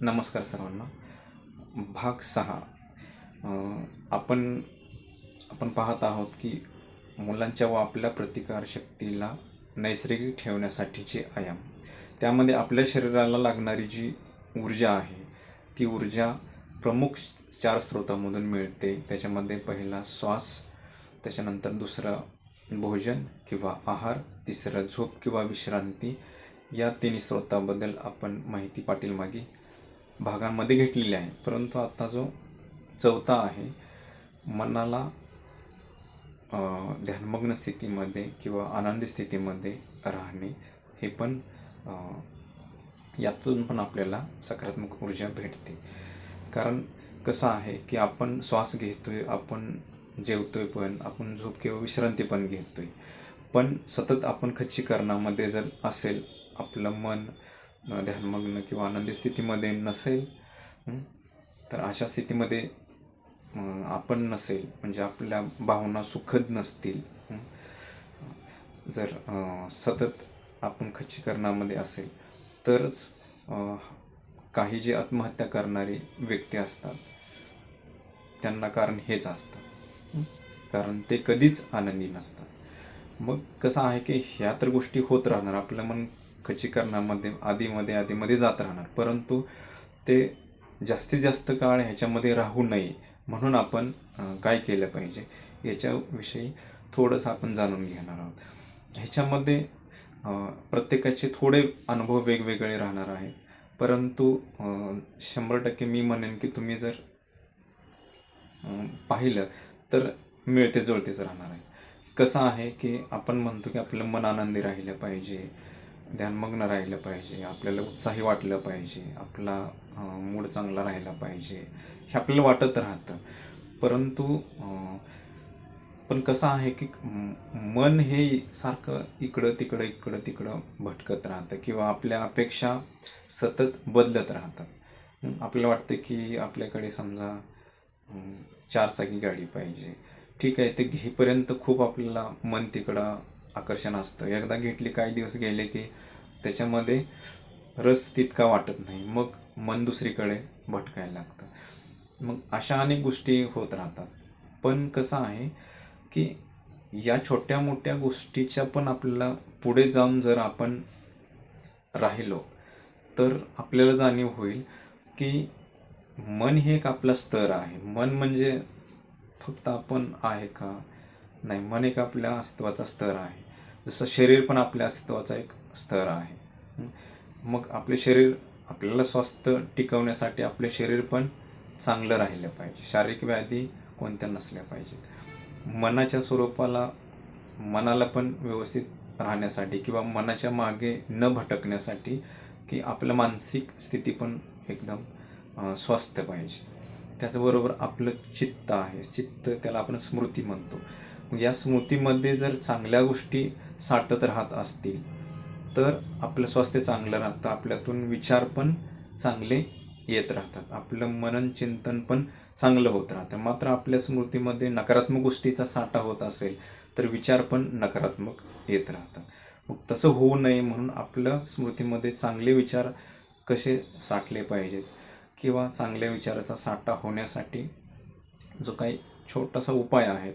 नमस्कार सर्वांना. भाग सहा. आपण आपण पाहत आहोत की मुलांच्या व आपल्या प्रतिकारशक्तीला नैसर्गिक ठेवण्यासाठीचे आयाम. त्यामध्ये आपल्या शरीराला लागणारी जी ऊर्जा आहे ती ऊर्जा प्रमुख चार स्रोतामधून मिळते. त्याच्यामध्ये पहिला श्वास त्याच्यानंतर दुसरं भोजन किंवा आहार तिसरं झोप किंवा विश्रांती. या तिन्ही स्रोताबद्दल आपण माहिती पाटील मागे भागांमध्ये घेतलेली आहे. परंतु आता जो चौथा आहे मनाला ध्यानमग्न स्थितीमध्ये किंवा आनंदी स्थितीमध्ये राहणे हे पण यातून पण आपल्याला सकारात्मक ऊर्जा भेटते. कारण कसं आहे की आपण श्वास घेतोय आपण जेवतोय पण आपण झोप किंवा विश्रांती पण घेतोय. पण सतत आपण खच्चीकरणामध्ये जर असेल आपलं मन ध्यानमग्न किंवा आनंदी स्थितीमध्ये नसेल तर अशा स्थितीमध्ये आपण नसेल म्हणजे आपल्या भावना सुखद नसतील जर सतत आपण खच्चीकरणामध्ये असेल तरच काही जे आत्महत्या करणारी व्यक्ती असतात त्यांना कारण हेच असतं कारण ते कधीच आनंदी नसतात. मग कसं आहे की ह्या तर गोष्टी होत राहणार आपलं मन खचीकरणामध्ये आधीमध्ये आधीमध्ये जात राहणार. परंतु ते जास्तीत जास्त काळ ह्याच्यामध्ये राहू नये म्हणून आपण काय केलं पाहिजे? याच्याविषयी थोडंसं आपण जाणून घेणार आहोत. ह्याच्यामध्ये प्रत्येकाचे थोडे अनुभव वेगवेगळे राहणार आहेत. परंतु शंभर टक्के मी म्हणेन की तुम्ही जर पाहिलं तर मिळते जुळतेच राहणार आहे. कसं आहे की आपण म्हणतो की आपलं मन आनंदी राहिलं पाहिजे. ध्यानमग्न राहिलं पाहिजे आपल्याला उत्साही वाटलं पाहिजे आपला मूड चांगला राहिला पाहिजे हे आपल्याला वाटत राहतं. परंतु पण कसं आहे की मन हे सारखं इकडं तिकडं इकडं तिकडं भटकत राहतं किंवा आपल्या अपेक्षा सतत बदलत राहतात. आपल्याला वाटतं की आपल्याकडे समजा चारचाकी गाडी पाहिजे. ठीक आहे ते घेईपर्यंत खूप आपल्याला मन तिकडं आकर्षण असतं. एकदा घेतली काही दिवस गेले की त्याच्यामध्ये रस तितका वाटत नाही. मग मन दुसरीकडे भटकायला लागतं. मग अशा अनेक गोष्टी होत राहतात. पण कसं आहे की या छोट्या मोठ्या गोष्टीच्या पण आपल्याला पुढे जाऊन जर आपण राहिलो तर आपल्याला जाणीव होईल की मन हे एक आपला स्तर आहे. मन म्हणजे फक्त आपण आहे का? नाही मन एक आपल्या अस्तित्वाचा स्तर आहे. जसं शरीर पण आपल्या अस्तित्वाचा एक स्तर आहे. मग आपले शरीर आपल्याला स्वास्थ्य टिकवण्यासाठी आपले शरीर पण चांगलं राहिलं पाहिजे. शारीरिक व्याधी कोणत्या नसल्या पाहिजेत. मनाच्या स्वरूपाला मनाला पण व्यवस्थित राहण्यासाठी किंवा मनाच्या मागे न भटकण्यासाठी की आपलं मानसिक स्थिती पण एकदम स्वस्थ पाहिजे. त्याचबरोबर आपलं चित्त आहे. चित्त त्याला आपण स्मृती म्हणतो. या स्मृतीमध्ये जर चांगल्या गोष्टी साठत राहत असतील तर आपलं स्वास्थ्य चांगलं राहतं आपल्यातून विचार पण चांगले येत राहतात. आपलं मनन चिंतन पण चांगलं होत राहतं. मात्र आपल्या स्मृतीमध्ये नकारात्मक गोष्टीचा साठा होत असेल तर विचार पण नकारात्मक येत राहतात. मग तसं होऊ नये म्हणून आपलं स्मृतीमध्ये चांगले विचार कसे साठले पाहिजेत किंवा चांगल्या विचाराचा साठा होण्यासाठी जो काही छोटासा उपाय आहे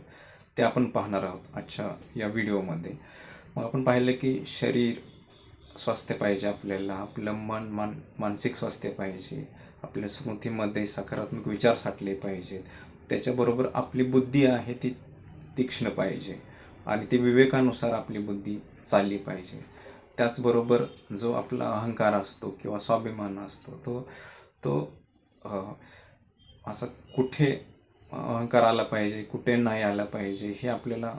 ते आपण पाहणार आहोत आजच्या या व्हिडिओमध्ये. मग आपण पाहिलं की शरीर स्वास्थ्य पाहिजे आपल्याला आपलं मन मान मानसिक स्वास्थ्य पाहिजे आपल्या स्मृतीमध्ये सकारात्मक विचार साठले पाहिजेत. त्याच्याबरोबर आपली बुद्धी आहे ती तीक्ष्ण पाहिजे आणि ती विवेकानुसार आपली बुद्धी चालली पाहिजे. त्याचबरोबर जो आपला अहंकार असतो किंवा स्वाभिमान असतो तो तो असा कुठे अहंकार आला पाहिजे कुठे नाही आला पाहिजे हे आपल्याला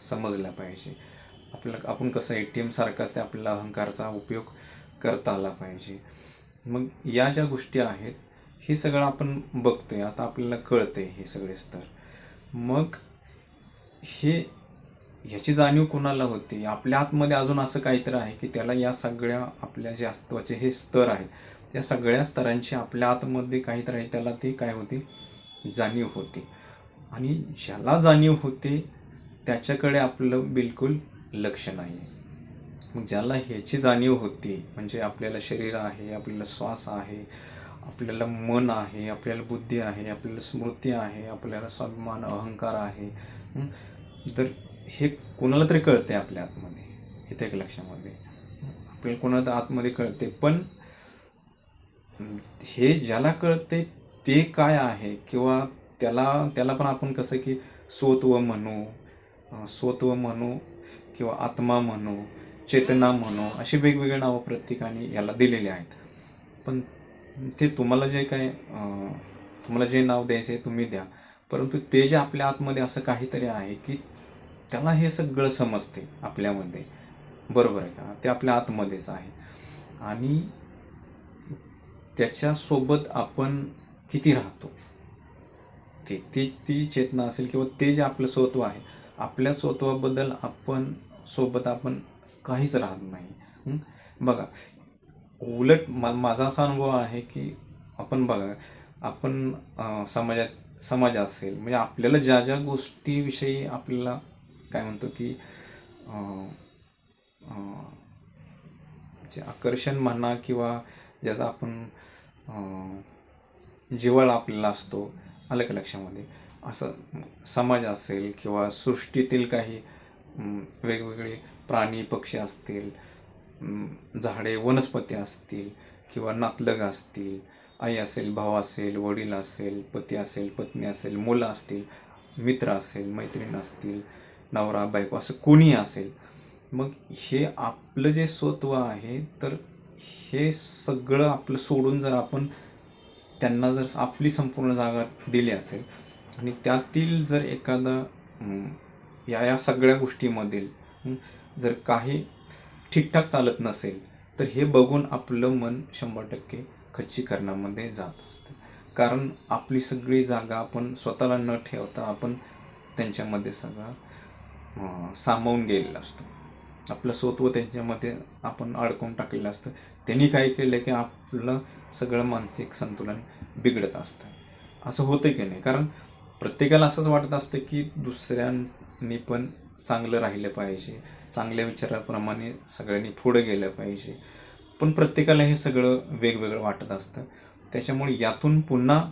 समजलं पाहिजे. आपल्याला आपण कसं ए टी एमसारखाच ते आपल्याला अहंकारचा उपयोग करता आला पाहिजे. मग या ज्या गोष्टी आहेत हे सगळं आपण बघतोय. आता आपल्याला कळतंय हे सगळे स्तर. मग हे ह्याची जाणीव कोणाला होते? आपल्या आतमध्ये अजून असं काहीतरी आहे की त्याला या सगळ्या आपल्या जे अस्तित्वाचे हे स्तर आहेत त्या सगळ्या स्तरांची आपल्या आतमध्ये काहीतरी आहे त्याला ते काय होते? जाणीव होते. आणि ज्याला जाणीव होते त्याच्याकडे आपलं बिलकुल लक्ष नाही. मग ज्याला ह्याची जाणीव होती म्हणजे आपल्याला शरीर आहे आपल्याला श्वास आहे आपल्याला मन आहे आपल्याला बुद्धी आहे आपल्याला स्मृती आहे आपल्याला स्वाभिमान अहंकार आहे तर हे कोणाला तरी कळते आपल्या आतमध्ये इथे एक लक्षामध्ये. आपल्याला कोणाला तर आतमध्ये कळते पण हे ज्याला कळते ते काय आहे किंवा त्याला त्याला पण आपण कसं की स्वत्व म्हणू स्वत्व म्हणू किंवा आत्मा म्हणू चेतना म्हणू अशी वेगवेगळी नावं प्रत्येकाने याला दिलेली आहेत. पण ते तुम्हाला जे काय अं, तुम्हाला जे नाव द्यायचे तुम्ही द्या. परंतु ते जे आपल्या आतमध्ये असं काहीतरी आहे की त्याला हे सगळं समजते आपल्यामध्ये. बरोबर आहे का? ते आपल्या आतमध्येच आहे. आणि त्याच्यासोबत आपण किती राहतो? ते ती ती चेतना असेल किंवा ते जे आपलं स्वत्व आहे आपल्या स्वत्वाबद्दल आपण सोबत आपण काहीच राहत नाही. बघा उलट मा माझा असा अनुभव आहे की आपण बघा आपण समाजात समाज असेल म्हणजे आपल्याला ज्या ज्या गोष्टीविषयी आपल्याला काय म्हणतो की जे आकर्षण म्हणा किंवा ज्याचा आपण अं, जिव्हाळा आपल्याला असतो आलं का लक्षामध्ये? असं समाज असेल किंवा सृष्टीतील काही वेगवेगळे प्राणी पक्षी असतील झाडे वनस्पती असतील किंवा नातलग असतील आई असेल भाव असेल वडील असेल पती असेल पत्नी असेल मुलं असतील मित्र असेल मैत्रीण असतील नवरा बायको असं कोणी असेल. मग हे आपलं जे स्वत्व आहे तर हे सगळं आपलं सोडून जर आपण त्यांना जर आपली संपूर्ण जागा दिली असेल आणि त्यातील जर एखादा या या सगळ्या गोष्टीमधील जर काही ठीकठाक चालत नसेल तर हे बघून आपलं मन शंभर टक्के खच्चीकरणामध्ये जात असतं. कारण आपली सगळी जागा आपण स्वतःला न ठेवता आपण त्यांच्यामध्ये सगळं सामावून गेलेला असतो. आपलं स्वत्व त्यांच्यामध्ये आपण अडकून टाकलेलं असतं. त्यांनी काय केलं की आपलं सगळं मानसिक संतुलन बिघडत असतं. असं होतं की नाही? कारण प्रत्येकाला असंच वाटत असतं की दुसऱ्यांनी पण चांगलं राहिलं पाहिजे. चांगल्या विचाराप्रमाणे सगळ्यांनी पुढं गेलं पाहिजे. पण प्रत्येकाला हे सगळं वेगवेगळं वाटत असतं. त्याच्यामुळे यातून पुन्हा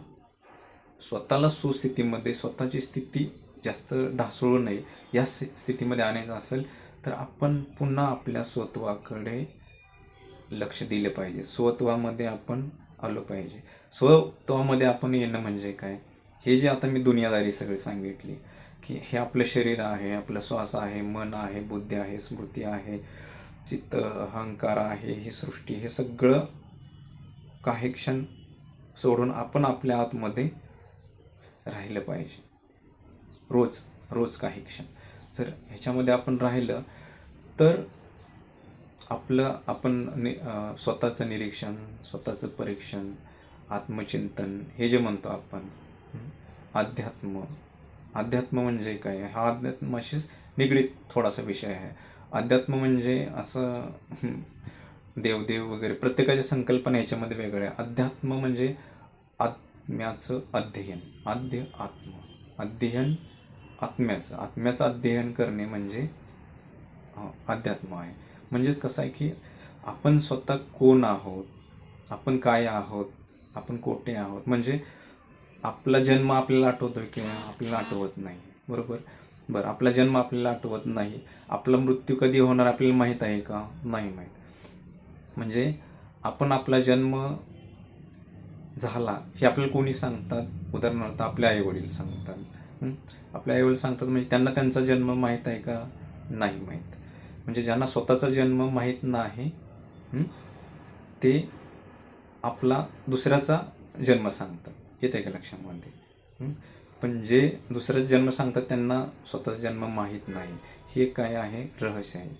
स्वतःला सुस्थितीमध्ये स्वतःची स्थिती जास्त ढासळू नये. या स्थि- स्थितीमध्ये आणायचं असेल तर आपण पुन्हा आपल्या स्वत्वाकडे लक्ष दिलं पाहिजे. स्वत्वामध्ये आपण आलो पाहिजे. स्वत्वामध्ये आपण येणं म्हणजे काय? हे जे आता मी दुनियादारी सगळी सांगितली की हे आपलं शरीर आहे आपलं श्वास आहे मन आहे बुद्धी आहे स्मृती आहे चित्त अहंकार आहे ही सृष्टी हे सगळं काही क्षण सोडून आपण आपल्या आतमध्ये राहिलं पाहिजे. रोज रोज काही क्षण. जर ह्याच्यामध्ये आपण राहिलं तर आपलं आपण नि स्वतःचं निरीक्षण स्वतःचं परीक्षण आत्मचिंतन हे जे म्हणतो आपण अध्यात्म अध्यात्म म्हणजे काय? हा अध्यात्माशीच निगडीत थोडासा विषय आहे. अध्यात्म म्हणजे असं देवदेव वगैरे प्रत्येकाच्या संकल्पना याच्यामध्ये वेगळ्या आहे अध्यात्म म्हणजे आत्म्याचं अध्ययन. आद्य आत्म. अध्ययन आत्म्याचं. आत्म्याचं अध्ययन करणे म्हणजे अध्यात्म आहे. म्हणजेच कसं आहे की आपण स्वतः कोण आहोत? आपण काय आहोत? आपण कोठे आहोत? म्हणजे आपला जन्म आपल्याला आठवतोय किंवा आपल्याला आठवत नाही. बरोबर? बरं आपला जन्म आपल्याला आठवत नाही. आपला मृत्यू कधी होणार आपल्याला माहीत आहे का? नाही माहीत. म्हणजे आपण आपला जन्म झाला हे आपल्याला कोणी सांगतात? उदाहरणार्थ आपले आई वडील सांगतात आपले आई वडील सांगतात म्हणजे त्यांना त्यांचा जन्म माहीत आहे का? नाही माहीत. म्हणजे ज्यांना स्वतःचा जन्म माहीत नाही ते आपला दुसऱ्याचा जन्म सांगतात. येते का लक्षामध्ये? पण जे दुसऱ्याचा जन्म सांगतात त्यांना स्वतःचा जन्म माहीत नाही. हे काय आहे? रहस्य आहे.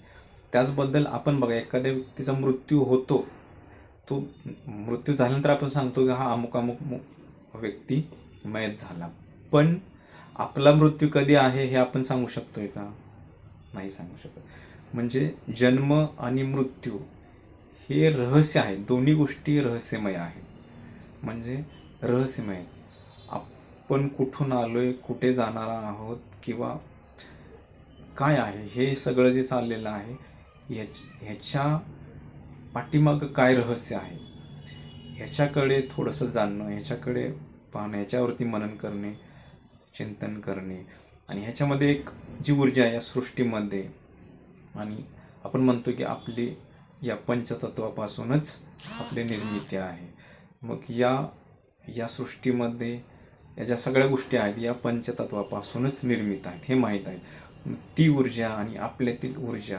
त्याचबद्दल आपण बघा एखाद्या व्यक्तीचा मृत्यू होतो. तो मृत्यू झाल्यानंतर आपण सांगतो की हा अमुक अमुक व्यक्ती मयत झाला. पण आपला मृत्यू कधी आहे हे आपण सांगू शकतोय का? नाही सांगू शकत. म्हणजे जन्म आणि मृत्यू हे रहस्य आहे. दोन्ही गोष्टी रहस्यमय आहेत. म्हणजे रहस्यमय. आपण कुठून आलो आहे कुठे जाणार आहोत किंवा काय आहे हे सगळं जे चाललेलं आहे ह्याच ह्याच्या पाठीमागं काय रहस्य आहे? ह्याच्याकडे थोडंसं जाणणं ह्याच्याकडे पाहणं ह्याच्यावरती मनन करणे चिंतन करणे आणि ह्याच्यामध्ये एक जी ऊर्जा आहे या सृष्टीमध्ये आणि आपण म्हणतो की आपली या पंचतत्वापासूनच आपली निर्मिती आहे. मग या या सृष्टीमध्ये या ज्या सगळ्या गोष्टी आहेत या पंचतत्वापासूनच निर्मित आहेत हे माहीत आहे ती ऊर्जा आणि आपल्यातील ऊर्जा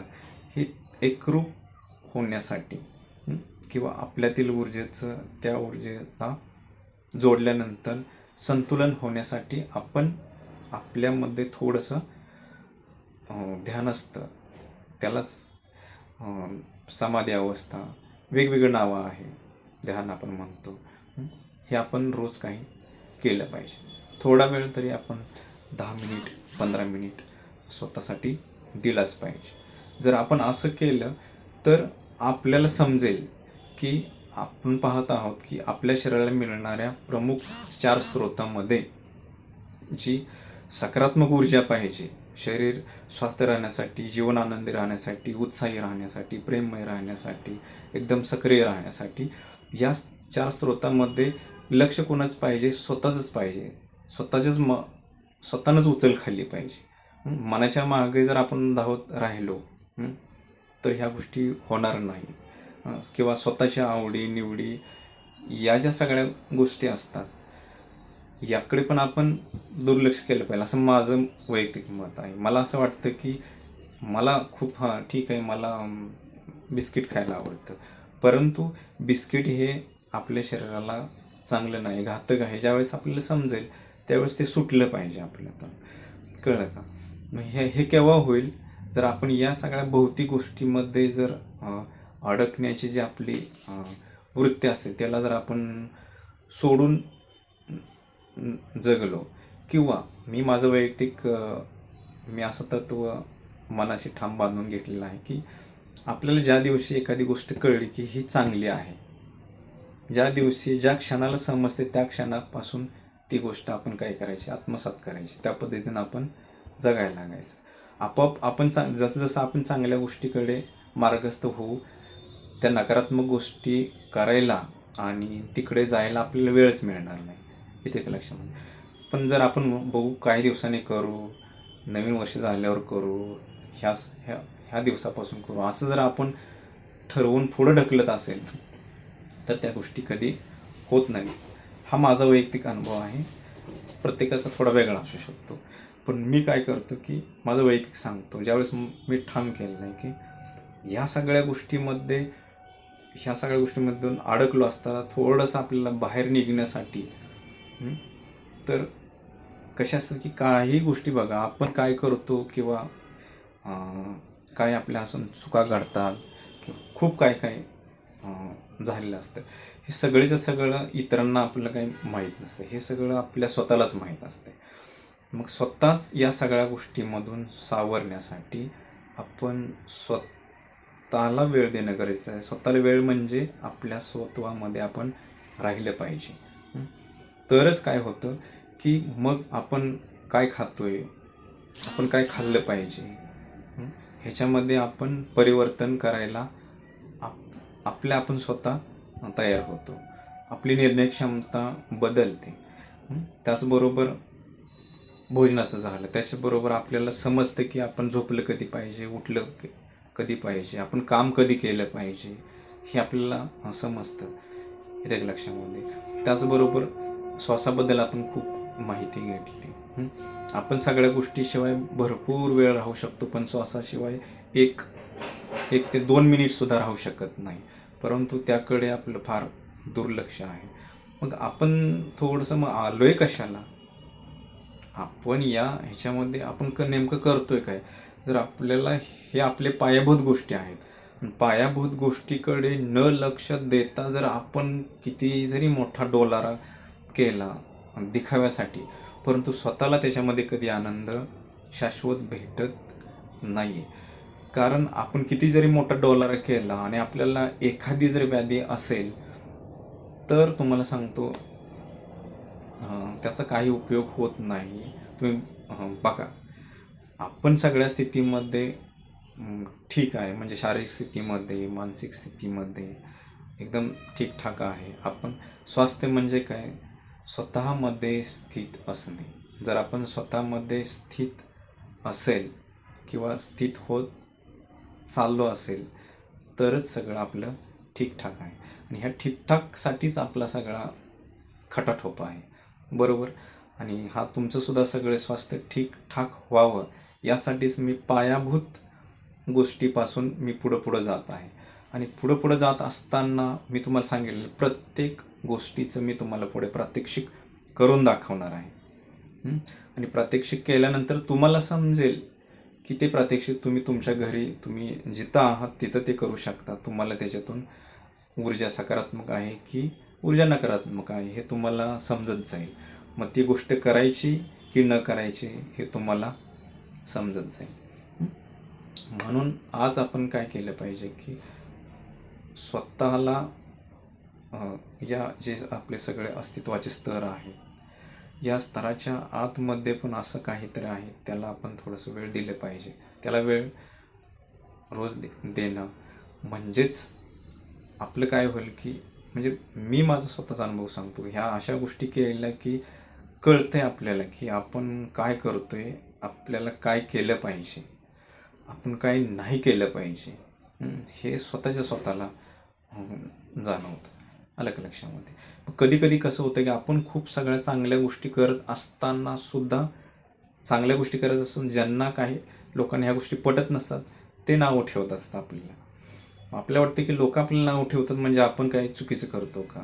ही एकरूप होण्यासाठी किंवा आपल्यातील ऊर्जेचं त्या ऊर्जेला जोडल्यानंतर संतुलन होण्यासाठी आपण आपल्यामध्ये थोडंसं ध्यान असतं. त्यालाच समाधी अवस्था वेगवेगळं नावं आहे ध्यान आपण म्हणतो. हे आपण रोज काही केलं पाहिजे. थोडा वेळ तरी आपण दहा मिनिट पंधरा मिनिट स्वतःसाठी दिलाच पाहिजे. जर आपण असं केलं तर आपल्याला समजेल की आपण पाहत आहोत की आपल्या शरीराला मिळणाऱ्या प्रमुख चार स्रोतामध्ये जी सकारात्मक ऊर्जा पाहिजे शरीर स्वस्थ राहण्यासाठी जीवन आनंदी राहण्यासाठी उत्साही राहण्यासाठी प्रेममय राहण्यासाठी एकदम सक्रिय राहण्यासाठी या चार स्रोतांमध्ये लक्ष कोणाच पाहिजे? स्वतःच पाहिजे. स्वतःच्याच म स्वतःनंच उचल खाल्ली पाहिजे. मनाच्या मागे जर आपण धावत राहिलो तर ह्या गोष्टी होणार नाही. किंवा स्वतःच्या आवडी निवडी या ज्या सगळ्या गोष्टी असतात याकडे पण आपण दुर्लक्ष केलं पाहिजे. असं माझं वैयक्तिक मत आहे. मला असं वाटतं की मला खूप हां ठीक आहे. मला बिस्किट खायला आवडतं. परंतु बिस्किट हे आपल्या शरीराला चांगलं नाही घातक आहे. ज्यावेळेस आपल्याला समजेल त्यावेळेस ते सुटलं पाहिजे आपल्याला. कळलं का? मग हे हे केव्हा होईल? जर आपण या सगळ्या भौतिक गोष्टीमध्ये जर अडकण्याची जी आपली वृत्ती असते त्याला जर आपण सोडून जगलो किंवा मी माझं वैयक्तिक मी असं तत्व मनाशी ठाम बांधून घेतलेलं आहे की आपल्याला ज्या दिवशी एखादी गोष्ट कळली की ही चांगली आहे ज्या दिवशी ज्या क्षणाला समजते त्या क्षणापासून ती गोष्ट आपण काय करायची? आत्मसात करायची. त्या पद्धतीनं आपण जगायला लागायचं. आपोआप आपण चांग जसं जसं आपण चांगल्या गोष्टीकडे मार्गस्थ होऊ त्या नकारात्मक गोष्टी करायला आणि तिकडे जायला आपल्याला वेळच मिळणार नाही. इथे एक लक्षात पण जर आपण बघू काही दिवसांनी करू नवीन वर्ष झाल्यावर करू ह्या ह्या ह्या दिवसापासून करू असं जर आपण ठरवून पुढं ढकलत असेल तर त्या गोष्टी कधी होत नाही हा माझा वैयक्तिक अनुभव आहे. प्रत्येकाचा थोडा वेगळा असू शकतो. पण मी काय करतो की माझं वैयक्तिक सांगतो. ज्यावेळेस मी ठाम केलं नाही की ह्या सगळ्या गोष्टीमध्ये ह्या सगळ्या गोष्टीमधून अडकलो असता थोडंसं आपल्याला बाहेर निघण्यासाठी तर कशा असतात की काही गोष्टी बघा. आपण काय करतो किंवा काय आपल्या असून चुका घडतात किंवा खूप काय काय झालेलं असतं. हे सगळेचं सगळं इतरांना आपल्याला काही माहीत नसतं. हे सगळं आपल्या स्वतःलाच माहीत असते. मग स्वतःच या सगळ्या गोष्टीमधून सावरण्यासाठी आपण स्वतःला वेळ देणं गरजेचं आहे. स्वतःला वेळ म्हणजे आपल्या स्वत्वामध्ये आपण राहिलं पाहिजे. तरच काय होतं की मग आपण काय खातोय? आपण काय खाल्लं पाहिजे? ह्याच्यामध्ये आपण परिवर्तन करायला आपल्या आपण स्वतः तयार होतो. आपली निर्णय क्षमता बदलते. त्याचबरोबर भोजनाचं झालं. त्याच्याबरोबर आपल्याला समजतं की आपण झोपलं कधी पाहिजे उठलं कधी पाहिजे आपण काम कधी केलं पाहिजे हे आपल्याला समजतं. हे एक लक्षामध्ये त्याचबरोबर श्वासाबद्दल आपण खूप माहिती घेतली. आपण सगळ्या गोष्टीशिवाय भरपूर वेळ राहू शकतो पण श्वासाशिवाय एक एक ते दोन मिनिटसुद्धा राहू शकत नाही. परंतु त्याकडे आपलं फार दुर्लक्ष आहे. मग आपण थोडंसं मग आलो आहे कशाला? आपण या ह्याच्यामध्ये आपण क नेमकं करतोय काय? जर आपल्याला हे आपले पायाभूत गोष्टी आहेत. पायाभूत गोष्टीकडे न लक्ष देता जर आपण किती जरी मोठा डोलारा केला दिखाव्यासाठी परंतु स्वतःला त्याच्यामध्ये कधी आनंद शाश्वत भेटत नाही आहे कारण आपण किती जरी मोठा डॉलर केला आणि आपल्याला एखादी जरी व्याधी असेल तर तुम्हाला सांगतो त्याचा काही उपयोग होत नाही. तुम्ही बघा आपण सगळ्या स्थितीमध्ये ठीक आहे. म्हणजे शारीरिक स्थितीमध्ये मानसिक स्थितीमध्ये एकदम ठीकठाक आहे. आपण स्वास्थ्य म्हणजे काय? स्वतःमध्ये स्थित असणे. जर आपण स्वतःमध्ये स्थित असेल किंवा स्थित होत चाललो असेल तरच सगळं आपलं ठीकठाक आहे. आणि ह्या ठीकठाकसाठीच आपला सगळा खटाठोपा आहे. बरोबर? आणि हा तुमचंसुद्धा सगळे स्वास्थ्य ठीकठाक व्हावं यासाठीच मी पायाभूत गोष्टीपासून मी पुढं पुढं जात आहे. आणि पुढं पुढं जात असताना मी तुम्हाला सांगेल प्रत्येक गोष्टीचं मी तुम्हाला पुढे प्रात्यक्षिक करून दाखवणार आहे. आणि प्रात्यक्षिक केल्यानंतर तुम्हाला समजेल की ते प्रात्यक्षिक तुम्ही तुमच्या घरी तुम्ही जिथं आहात तिथं ते करू शकता. तुम्हाला त्याच्यातून ऊर्जा सकारात्मक आहे की ऊर्जा नकारात्मक आहे हे तुम्हाला समजत जाईल. मग ती गोष्ट करायची की न करायची हे तुम्हाला समजत जाईल. म्हणून आज आपण काय केलं पाहिजे की स्वतःला या जे आपले सगळे अस्तित्वाचे स्तर आहेत या स्तराच्या आतमध्ये पण असं काहीतरी आहे. त्याला आपण थोडंसं वेळ दिलं पाहिजे. त्याला वेळ रोज दे देणं म्हणजेच आपलं काय होईल की म्हणजे मी माझा स्वतःचा अनुभव सांगतो. ह्या अशा गोष्टी केल्या की कळतंय आपल्याला की आपण काय करतोय आपल्याला काय केलं पाहिजे आपण काय नाही केलं पाहिजे हे स्वतःच्या स्वतःला जाणवतं. आलं का लक्षामध्ये? कधी कधी कसं होतं की आपण खूप सगळ्या चांगल्या गोष्टी करत असताना सुद्धा चांगल्या गोष्टी करत असून ज्यांना काही लोकांना ह्या गोष्टी पटत नसतात ते नावं ठेवत असतात आपल्याला. आपल्याला वाटतं की लोक आपल्याला नाव ठेवतात म्हणजे आपण काही चुकीचं करतो का?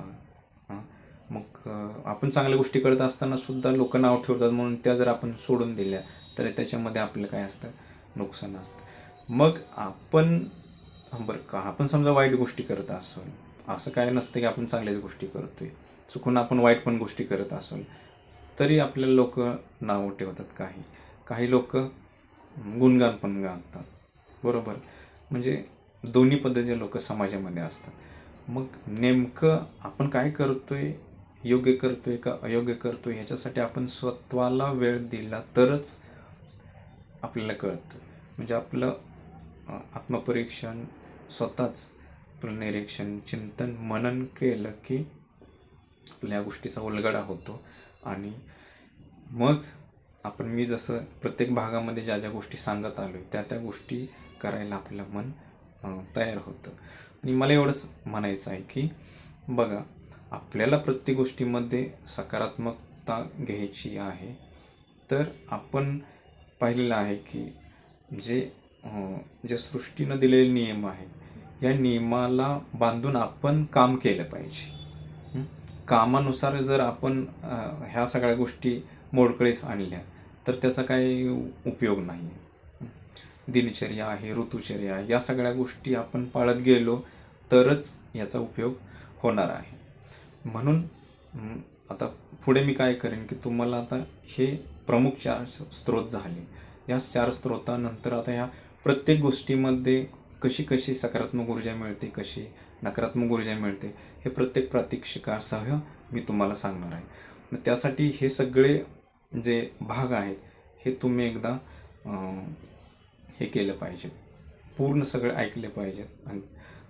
हां? मग आपण चांगल्या गोष्टी करत असताना सुद्धा लोक नाव ठेवतात म्हणून त्या जर आपण सोडून दिल्या तर त्याच्यामध्ये आपलं काय असतं? नुकसान असतं. मग आपण बरं का आपण समजा वाईट गोष्टी करत असो असं काय नसतं की आपण चांगल्याच गोष्टी करतोय. चुकून आपण वाईट पण गोष्टी करत असून तरी आपल्याला लोक नावं ठेवतात काही. काही लोक गुणगान पण गातात. बरोबर? म्हणजे दोन्ही पद्धतीचे लोक समाजामध्ये असतात. मग नेमकं आपण काय करतोय? योग्य करतोय का अयोग्य करतोय? ह्याच्यासाठी आपण स्वत्वाला वेळ दिला तरच आपल्याला कळतं. म्हणजे आपलं आत्मपरीक्षण स्वतःच आपलं निरीक्षण चिंतन मनन केलं की आपल्या गोष्टीचा उलगडा होतो. आणि मग आपण मी जसं प्रत्येक भागामध्ये ज्या ज्या गोष्टी सांगत आलो त्या त्या गोष्टी करायला आपलं मन तयार होतं. आणि मला एवढंच म्हणायचं आहे की बघा आपल्याला प्रत्येक गोष्टीमध्ये सकारात्मकता घ्यायची आहे. तर आपण पाहिलेलं आहे की जे जे सृष्टीनं दिलेले नियम आहेत या नियमाला बांधून आपण काम केलं पाहिजे. कामानुसार जर आपण ह्या सगळ्या गोष्टी मोडकळीस आणल्या तर त्याचा काही उपयोग नाही. दिनचर्या आहे ऋतुचर्या या सगळ्या गोष्टी आपण पाळत गेलो तरच याचा उपयोग होणार आहे. म्हणून आता पुढे मी काय करेन की तुम्हाला आता हे प्रमुख चार स्रोत झाले. या चार स्रोतानंतर आता ह्या प्रत्येक गोष्टीमध्ये कशी कशी सकारात्मक ऊर्जा मिळते कशी नकारात्मक ऊर्जा मिळते हे प्रत्येक प्रात्यक्षिकासह मी तुम्हाला सांगणार आहे. मग त्यासाठी हे सगळे जे भाग आहेत हे तुम्ही एकदा हे केलं पाहिजे. पूर्ण सगळे ऐकले पाहिजेत. आणि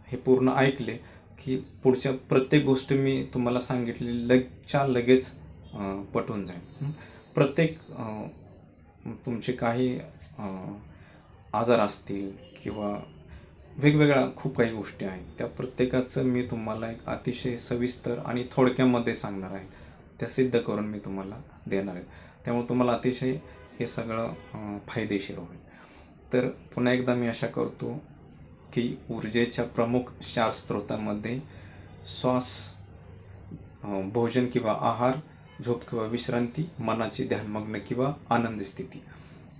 हे पूर्ण ऐकले की पुढच्या प्रत्येक गोष्ट मी तुम्हाला सांगितली लगच्या लगेच पटवून पटून जाईल. प्रत्येक तुमचे काही आजार असतील किंवा वेगवेगळ्या खूप काही गोष्टी आहेत. त्या प्रत्येकाचं मी तुम्हाला एक अतिशय सविस्तर आणि थोडक्यामध्ये सांगणार आहे. त्या सिद्ध करून मी तुम्हाला देणार आहे. त्यामुळे तुम्हाला अतिशय हे सगळं फायदेशीर होईल. तर पुन्हा एकदा मी आशा करतो की ऊर्जेच्या प्रमुख चार स्रोतांमध्ये श्वास भोजन किंवा आहार झोप किंवा विश्रांती मनाची ध्यानमग्न किंवा आनंद स्थिती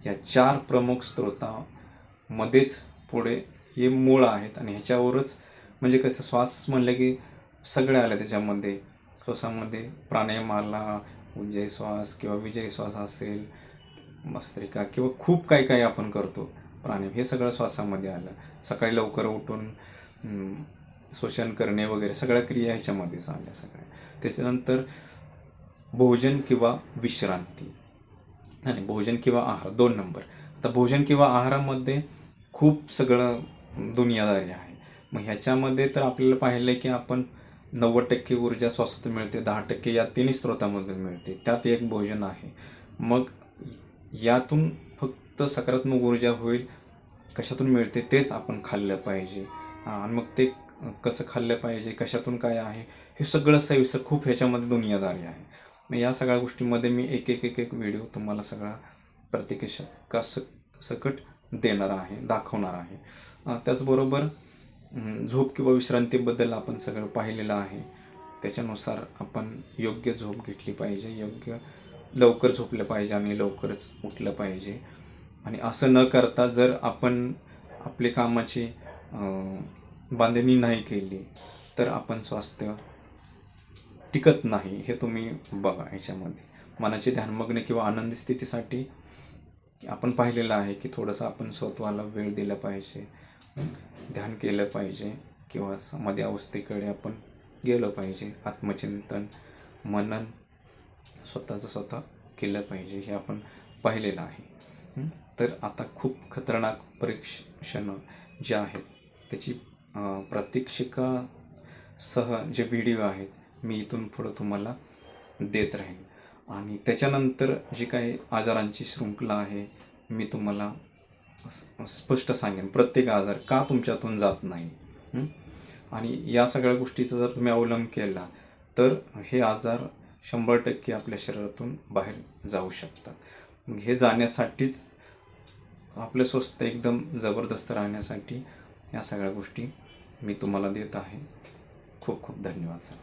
या चार प्रमुख स्रोतामध्येच पुढे हे मूळ आहेत आणि ह्याच्यावरच म्हणजे कसं श्वास म्हणलं की सगळं आलं त्याच्यामध्ये. श्वासामध्ये प्राणायाम आला उज्जय श्वास किंवा विजय श्वास असेल भस्त्रिका किंवा खूप काही काही आपण करतो. प्राणायाम हे सगळं श्वासामध्ये आलं. सकाळी लवकर उठून शोषण करणे वगैरे सगळ्या क्रिया ह्याच्यामध्येच आल्या सगळ्या. त्याच्यानंतर भोजन किंवा विश्रांती. आणि भोजन किंवा आहार दोन नंबर. आता भोजन किंवा आहारामध्ये खूप सगळं दुनियादारी आहे. मग ह्याच्यामध्ये तर आपल्याला पाहिलं की आपण नव्वद टक्के ऊर्जा स्वस्त मिळते दहा टक्के या तिन्ही स्रोतामधून मिळते. त्यात एक भोजन आहे. मग यातून फक्त सकारात्मक ऊर्जा होईल कशातून मिळते तेच आपण खाल्लं पाहिजे. आणि मग ते कसं खाल्लं पाहिजे कशातून काय आहे हे सगळं सविस्तर खूप ह्याच्यामध्ये दुनियादारी आहे. मग या सगळ्या गोष्टीमध्ये मी एक एक एक एक व्हिडिओ तुम्हाला सगळा प्रत्येक का सकट देणार आहे दाखवणार आहे. त्याचबरोबर झोप किंवा विश्रांतीबद्दल आपण सगळं पाहिलेलं आहे. त्याच्यानुसार आपण योग्य झोप घेतली पाहिजे योग्य लवकर झोपलं पाहिजे आणि लवकरच उठलं पाहिजे. आणि असं न करता जर आपण आपली कामाची बांधणी नाही केली तर आपण स्वास्थ्य टिकत नाही हे तुम्ही बघा ह्याच्यामध्ये. मनाची ध्यानमग्न किंवा आनंदी स्थितीसाठी आपण पाहिलेलं आहे की थोडंसं आपण स्वतःला वेळ दिला पाहिजे. ध्यान केलं पाहिजे किंवा समाधी अवस्थेकडे आपण गेलं पाहिजे. आत्मचिंतन मनन स्वतःचं स्वतः केलं पाहिजे हे आपण पाहिलेलं आहे. तर आता खूप खतरनाक परीक्षणं जे आहेत त्याची प्रतीक्षिका प्रात्यक्षिकासह जे व्हिडिओ आहेत मी इथून पुढं तुम्हाला देत राहीन. आणि त्याच्यानंतर जी काही आजारांची शृंखला आहे मी तुम्हाला स्पष्ट सांगेन. प्रत्येक आजार का तुमच्यातून जात नाही? आणि या सगळ्या गोष्टीचा जर तुम्ही अवलंब केला तर हे आजार शंभर टक्के आपल्या शरीरातून बाहेर जाऊ शकतात. मग हे जाण्यासाठीच आपलं स्वस्थ एकदम जबरदस्त राहण्यासाठी या सगळ्या गोष्टी मी तुम्हाला देत आहे. खूप खूप धन्यवाद सर.